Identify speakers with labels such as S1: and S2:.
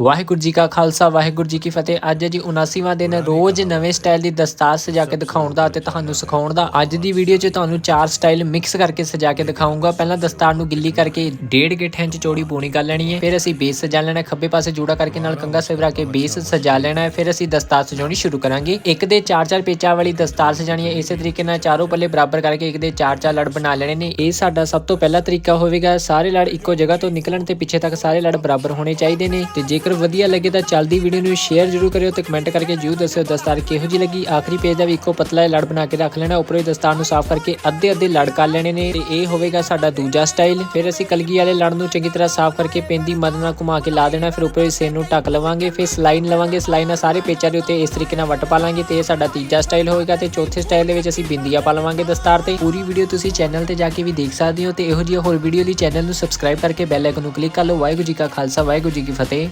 S1: ਵਾਹਿਗੁਰੂ ਜੀ ਕਾ ਖਾਲਸਾ ਵਾਹਿਗੁਰੂ ਜੀ ਕੀ ਫਤਿਹ। ਅੱਜ ਜੀ 79ਵਾਂ ਦਿਨ ਰੋਜ਼ ਨਵੇਂ ਸਟਾਈਲ ਦੀ ਦਸਤਾਰ ਸਜਾ ਕੇ ਦਿਖਾਉਣ ਦਾ ਅਤੇ ਤੁਹਾਨੂੰ ਸਿਖਾਉਣ ਦਾ। ਅੱਜ ਦੀ ਵੀਡੀਓ 'ਚ ਤੁਹਾਨੂੰ ਚਾਰ ਸਟਾਈਲ ਮਿਕਸ ਕਰਕੇ ਸਜਾ ਕੇ ਦਿਖਾਉਂਗਾ ਪਹਿਲਾਂ ਦਸਤਾਰ ਨੂੰ ਗਿੱਲੀ ਕਰਕੇ ਡੇਢ ਗਿੱਠ ਇੰਚ ਚੌੜੀ ਪੂਣੀ ਕਰ ਲੈਣੀ ਹੈ। ਫਿਰ ਅਸੀਂ ਬੇਸ ਸਜਾ ਲੈਣਾ ਹੈ ਖੱਬੇ ਪਾਸੇ ਜੂੜਾ ਕਰਕੇ ਨਾਲ ਕੰਗਾ ਸਿਵਰਾ ਕੇ ਬੇਸ ਸਜਾ ਲੈਣਾ ਹੈ। ਫਿਰ ਅਸੀਂ ਦਸਤਾਰ ਸਜਾਉਣੀ ਸ਼ੁਰੂ ਕਰਾਂਗੇ। ਇੱਕ ਦੇ ਚਾਰ ਚਾਰ ਪੇਚਾਂ ਵਾਲੀ ਦਸਤਾਰ ਸਜਾਣੀ ਹੈ। ਇਸੇ ਤਰੀਕੇ ਨਾਲ ਚਾਰੋਂ ਪੱਲੇ ਬਰਾਬਰ ਕਰਕੇ ਇੱਕ ਦੇ ਚਾਰ ਚਾਰ ਲੜ ਬਣਾ ਲੈਣੇ ਨੇ। ਇਹ ਸਾਡਾ ਸਭ ਤੋਂ ਪਹਿਲਾ ਤਰੀਕਾ ਹੋਵੇਗਾ। ਸਾਰੇ ਲੜ ਇੱਕੋ ਜਗ੍ਹਾ ਤੋਂ ਨਿਕਲਣ ਤੇ ਪਿੱਛੇ ਤੱਕ ਸਾਰੇ ਲੜ ਬਰਾਬਰ ਹੋਣੇ ਚਾਹੀਦੇ ਨੇ। ਤੇ ਜੇਕਰ ਵਧੀਆ ਲੱਗੇ ਤਾਂ ਚੱਲਦੀ ਵੀਡੀਓ ਨੂੰ ਸ਼ੇਅਰ ਜ਼ਰੂਰ ਕਰਿਓ ਤੇ ਕਮੈਂਟ ਕਰਕੇ ਜਰੂਰ ਦੱਸਿਓ ਦਸਤਾਰ ਕਿਹੋ ਜਿਹੀ ਲੱਗੀ। ਆਖਰੀ ਪੇਜ ਦਾ ਵੀ ਇੱਕੋ ਪਤਲਾ ਲੜ ਬਣਾ ਕੇ ਰੱਖ ਲੈਣਾ, ਉੱਪਰੋਂ ਦਸਤਾਰ ਨੂੰ ਸਾਫ਼ ਕਰਕੇ ਅੱਧੇ ਅੱਧੇ ਲੜ ਕਰ ਲੈਣੇ ਨੇ ਤੇ ਇਹ ਹੋਵੇਗਾ ਸਾਡਾ ਦੂਜਾ ਸਟਾਈਲ ਫਿਰ ਅਸੀਂ ਕਲਗੀ ਵਾਲੇ ਲੜ ਨੂੰ ਚੰਗੀ ਤਰ੍ਹਾਂ ਸਾਫ਼ ਕਰਕੇ ਪੈਂਦੀ ਮਦਦ ਨਾਲ ਘੁਮਾ ਕੇ ਲਾ ਦੇਣਾ, ਫਿਰ ਉੱਪਰੋਂ ਹੀ ਸਿਰ ਨੂੰ ਢੱਕ ਲਵਾਂਗੇ, ਫਿਰ ਸਲਾਈਨ ਲਵਾਂਗੇ, ਸਲਾਈਨ ਨਾਲ ਸਾਰੇ ਪੇਚਾਂ ਦੇ ਉੱਤੇ ਇਸ ਤਰੀਕੇ ਨਾਲ ਵੱਟ ਪਾ ਲਾਂਗੇ ਤੇ ਇਹ ਸਾਡਾ ਤੀਜਾ ਸਟਾਈਲ ਹੋਵੇਗਾ ਤੇ ਚੌਥੇ ਸਟਾਈਲ ਦੇ ਵਿੱਚ ਅਸੀਂ ਬਿੰਦੀਆਂ ਪਾ ਲਵਾਂਗੇ ਦਸਤਾਰ ਤੇ। ਪੂਰੀ ਵੀਡੀਓ ਤੁਸੀਂ ਚੈਨਲ ਤੇ ਜਾ ਕੇ ਵੀ ਦੇਖ ਸਕਦੇ ਹੋ ਤੇ ਇਹੋ ਜਿਹੀ ਹੋਰ ਵੀਡੀਓ ਲਈ ਚੈਨਲ ਨੂੰ ਸਬਸਕ੍ਰਾਈਬ ਕਰਕੇ ਬੈਲ ਆਈਕਨ ਨੂੰ ਕਲਿੱਕ ਕਰ ਲਓ। ਵਾਹਿਗੁਰੂ ਜੀ ਕਾ ਖਾਲਸਾ, ਵਾਹਿਗੁਰੂ ਜੀ ਕੀ ਫਤਿਹ।